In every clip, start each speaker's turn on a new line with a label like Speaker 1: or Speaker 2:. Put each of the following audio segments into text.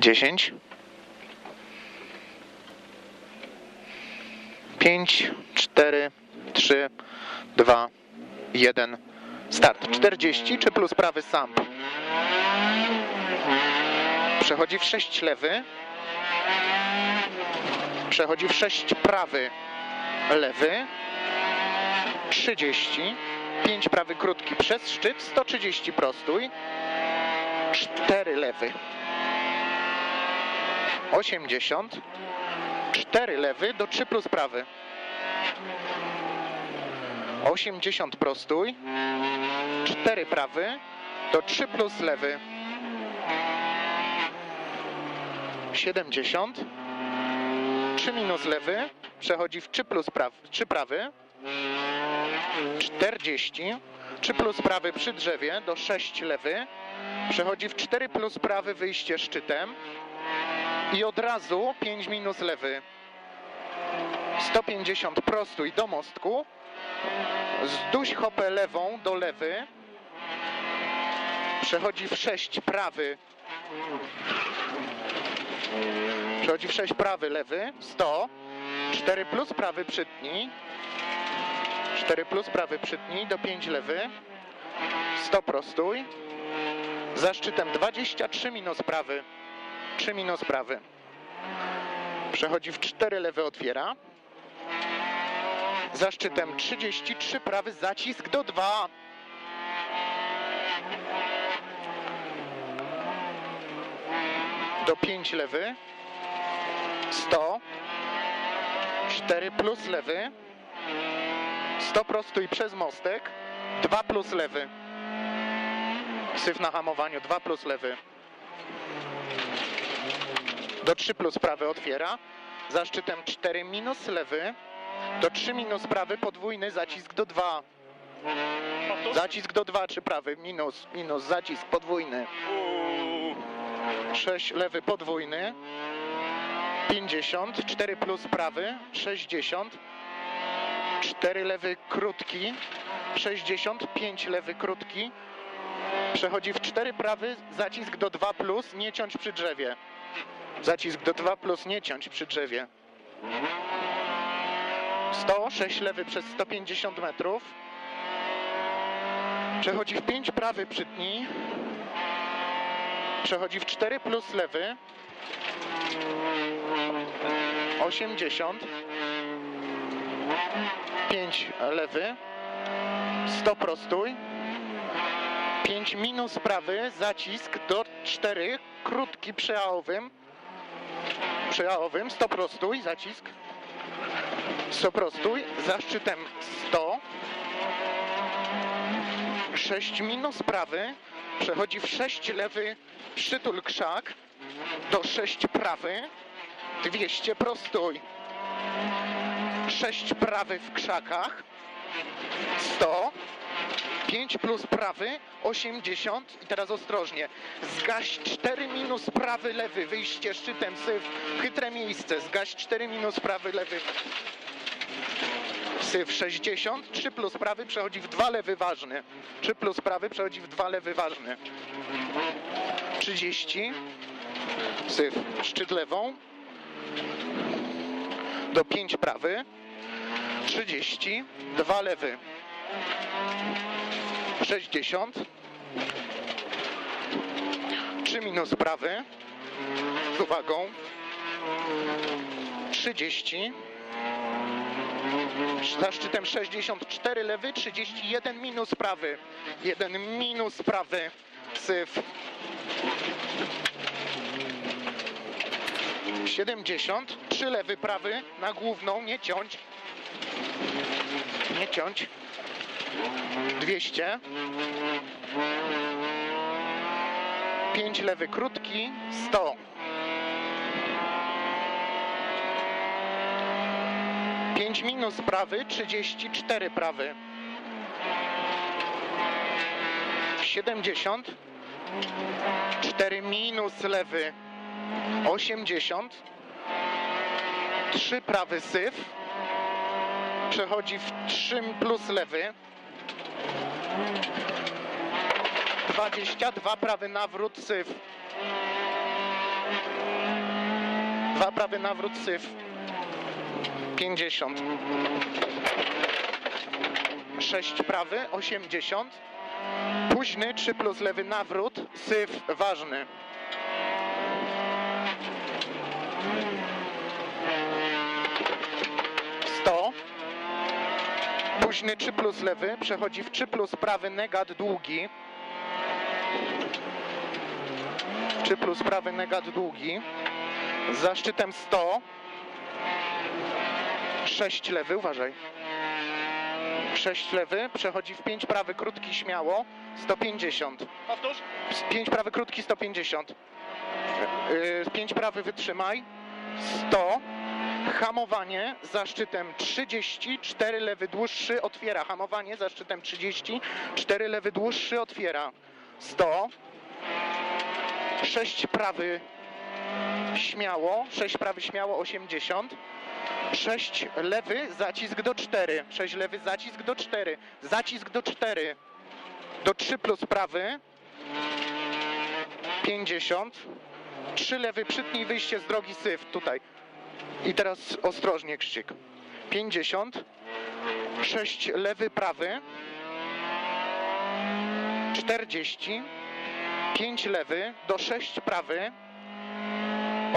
Speaker 1: 10 5 4 3 2 1 Start. 40 czy plus prawy samp? Przechodzi w 6 lewy. Przechodzi w 6 prawy lewy. 30. 5 prawy krótki przez szczyt. 130 prostój. 4 lewy. 80. 4 lewy do 3 plus prawy. 80 prostój. 4 prawy do 3 plus lewy. 70. 3 minus lewy. Przechodzi w 3 plus prawy. 3 prawy. 40. 3 plus prawy przy drzewie do 6 lewy. Przechodzi w 4 plus prawy wyjście szczytem. I od razu 5 minus lewy. 150 prostój do mostku. Zduś hopę lewą do lewy. Przechodzi w 6 prawy. Przechodzi w 6 prawy lewy. 100. 4 plus prawy przytnij. 4 plus prawy przytnij do 5 lewy. 100 prostój. Za szczytem 23 minus prawy. 3 minus prawy. Przechodzi w 4 lewy otwiera. Za szczytem 33 prawy zacisk do 2. Do 5 lewy. 100. 4 plus lewy. 100 prostój przez mostek. 2 plus lewy. Syf na hamowaniu. 2 plus lewy. Do 3 plus prawy otwiera. Za szczytem 4 minus lewy. Do 3 minus prawy podwójny zacisk do 2. Zacisk do 2 czy prawy minus, minus zacisk podwójny. 6 lewy podwójny. 50, 4 plus prawy, 60. 4 lewy krótki, 60, 5 lewy krótki. Przechodzi w 4 prawy, zacisk do 2 plus, nie ciąć przy drzewie. Zacisk do 2 plus, nie ciąć przy drzewie. 100, 6 lewy przez 150 metrów. Przechodzi w 5 prawy przytnij. Przechodzi w 4 plus lewy. 80. 5 lewy. 100 prostój. 5 minus prawy, zacisk do 4, krótki przeałowym. Przeałowym, 100 prostój, zacisk. 100 prostój, za szczytem 100. 6 minus prawy, przechodzi w 6 lewy, przytul krzak, do 6 prawy, 200 prostój. 6 prawy w krzakach, 100. 5 plus prawy, 80 i teraz ostrożnie. Zgaś 4 minus prawy, lewy, wyjście szczytem, syf, chytre miejsce. Zgaś 4 minus prawy, lewy, syf 60, 3 plus prawy przechodzi w 2 lewy ważny. 3 plus prawy przechodzi w 2 lewy ważny. 30, syf, szczyt lewą, do 5 prawy, 30, 2 lewy, 60, 3 minus prawy, z uwagą, 30, za szczytem 64 lewy, 31 minus prawy, 1 minus prawy, syf, 70, 3 lewy, prawy, na główną, nie ciąć, nie ciąć, 200, 5 lewy, krótki, 100. 5 minus prawy, 34 prawy. 70. 4 minus lewy, 80. 3 prawy syf. Przechodzi w 3 plus lewy. 22 prawy nawrót syf. Dwa prawy nawrót, syf. 50. 6 prawy, 80. Późny 3 plus lewy nawrót, syf ważny. Późny 3 plus lewy przechodzi w 3 plus prawy negat długi. 3 plus prawy negat długi. Za szczytem 100. 6 lewy, uważaj. 6 lewy przechodzi w 5 prawy krótki śmiało 150.
Speaker 2: Powtórz.
Speaker 1: 5 prawy krótki 150. 5 prawy wytrzymaj 100. Hamowanie za szczytem 30, 4 lewy dłuższy otwiera. Hamowanie za szczytem 30, 4 lewy dłuższy otwiera. 100. 6 prawy śmiało, 6 prawy śmiało 80. 6 lewy, zacisk do 4. 6 lewy, zacisk do 4. Zacisk do 4. Do 3 plus prawy. 50. 3 lewy, przytnij wyjście z drogi syf tutaj. I teraz ostrożnie krzyk. 50. 6 lewy, prawy. 40. 5 lewy, do 6 prawy.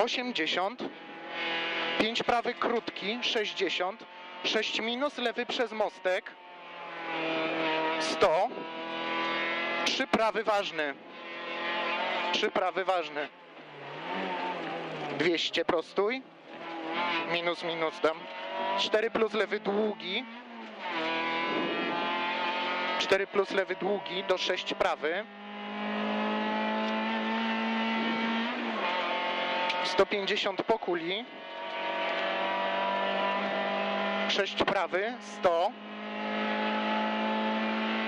Speaker 1: 80. 5 prawy krótki, 60. 6 minus lewy przez mostek. 100. 3 prawy ważny. 3 prawy ważny. 200 prostój. Minus, minus dam. 4 plus lewy długi. 4 plus lewy długi do 6 prawy. 150 po kuli. 6 prawy, 100.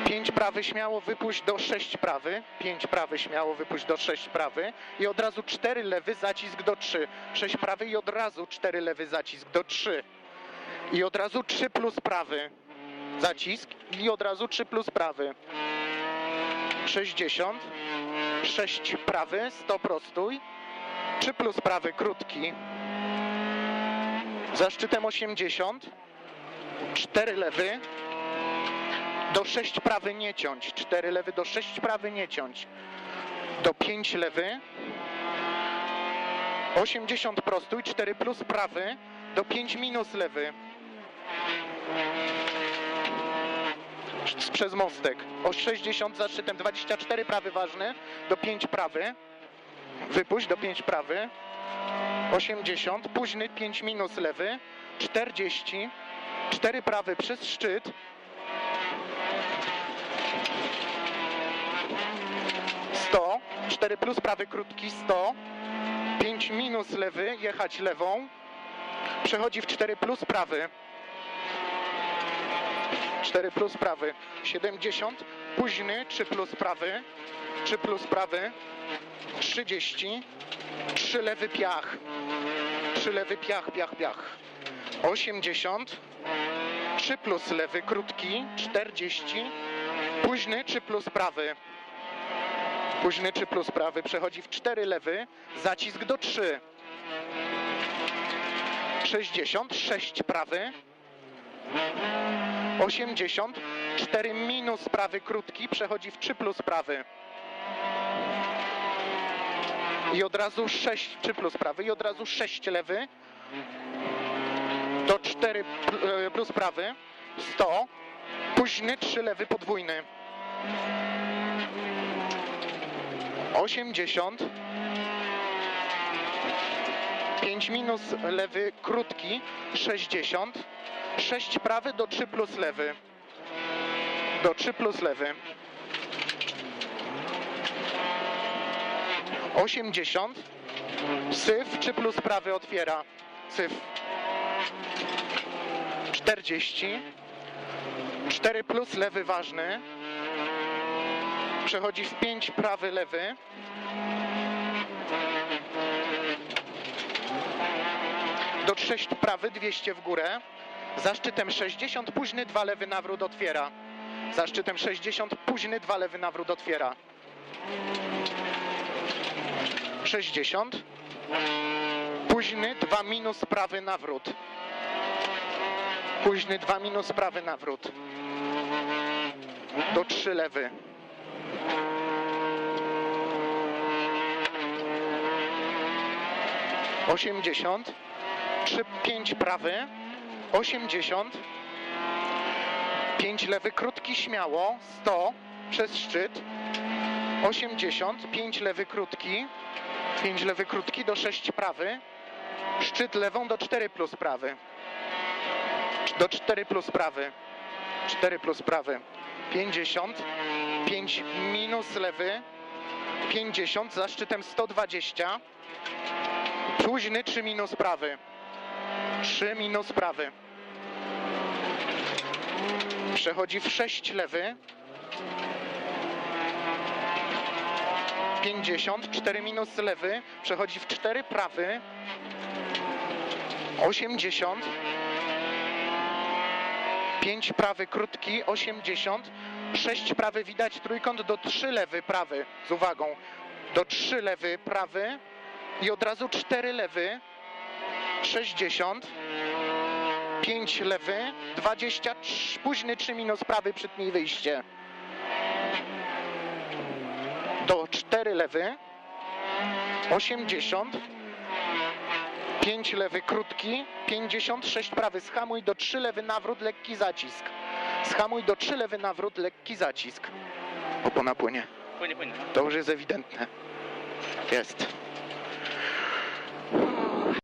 Speaker 1: 5 prawy śmiało wypuść do 6 prawy. 5 prawy śmiało wypuść do 6 prawy. I od razu 4 lewy zacisk do 3. 6 prawy i od razu 4 lewy zacisk do 3. I od razu 3 plus prawy zacisk. I od razu 3 plus prawy. 60. 6 prawy, 100 prostój. 3 plus prawy krótki. Za szczytem 80. 4 lewy. Do 6 prawy nie ciąć. 4 lewy do 6 prawy nie ciąć. Do 5 lewy. 80 prostój, 4 plus prawy. Do 5 minus lewy. Przez mostek. O 60 za szczytem 24 prawy ważny. Do 5 prawy. Wypuść do 5 prawy. 80. Późny 5 minus lewy. 40. 4 prawy przez szczyt. 100, 4 plus prawy krótki 100, 5 minus lewy, jechać lewą, przechodzi w 4 plus prawy, 4 plus prawy, 70, późny 3 plus prawy, 3 plus prawy, 30, 3 lewy piach, 3 lewy piach, piach, piach, 80, 3 plus lewy krótki, 40, późny 3 plus prawy, Późny 3 plus prawy przechodzi w 4 lewy, zacisk do 3. 60, 6 prawy. 80, 4 minus prawy krótki przechodzi w 3 plus prawy. I od razu 6, 3 plus prawy i od razu 6 lewy. Do 4 pl- e, plus prawy. 100. Późny 3 lewy podwójny. 80 5 minus lewy krótki 60 6 prawy do 3 plus lewy. Do 3 plus lewy. 80 syf 3 plus prawy otwiera. Syf. 40 4 plus lewy ważny przechodzi w 5 prawy lewy. Do 6 prawy 200 w górę. Za szczytem 60 późny 2 lewy nawrót otwiera. Za szczytem 60 późny 2 lewy nawrót otwiera. 60 Późny 2 minus prawy nawrót. Późny 2 minus prawy nawrót. Do 3 lewy. Osiemdziesiąt. Trzy, pięć prawy. Osiemdziesiąt. Pięć lewy, krótki, śmiało. Sto. Przez szczyt. Osiemdziesiąt. Pięć lewy, krótki. Pięć lewy, krótki. Do sześć prawy. Szczyt lewą do 4 plus prawy. Do 4 plus prawy. 4 plus prawy. 50. 5 minus lewy. 50 za szczytem 120. Późny 3 minus prawy. 3 minus prawy. Przechodzi w 6 lewy. 50, 4 minus lewy, przechodzi w 4 prawy, 80, 5 prawy krótki, 80, 6 prawy widać trójkąt do 3 lewy prawy, z uwagą, do 3 lewy prawy i od razu 4 lewy, 60, 5 lewy, 20, trz- późny 3 minus prawy, przytnij wyjście. Do 4 lewy, 80, 5 lewy krótki, 56 prawy, schamuj do 3 lewy nawrót, lekki zacisk. Schamuj do 3 lewy nawrót, lekki zacisk. Opona płynie.
Speaker 2: Płynie, płynie.
Speaker 1: To już jest ewidentne. Jest.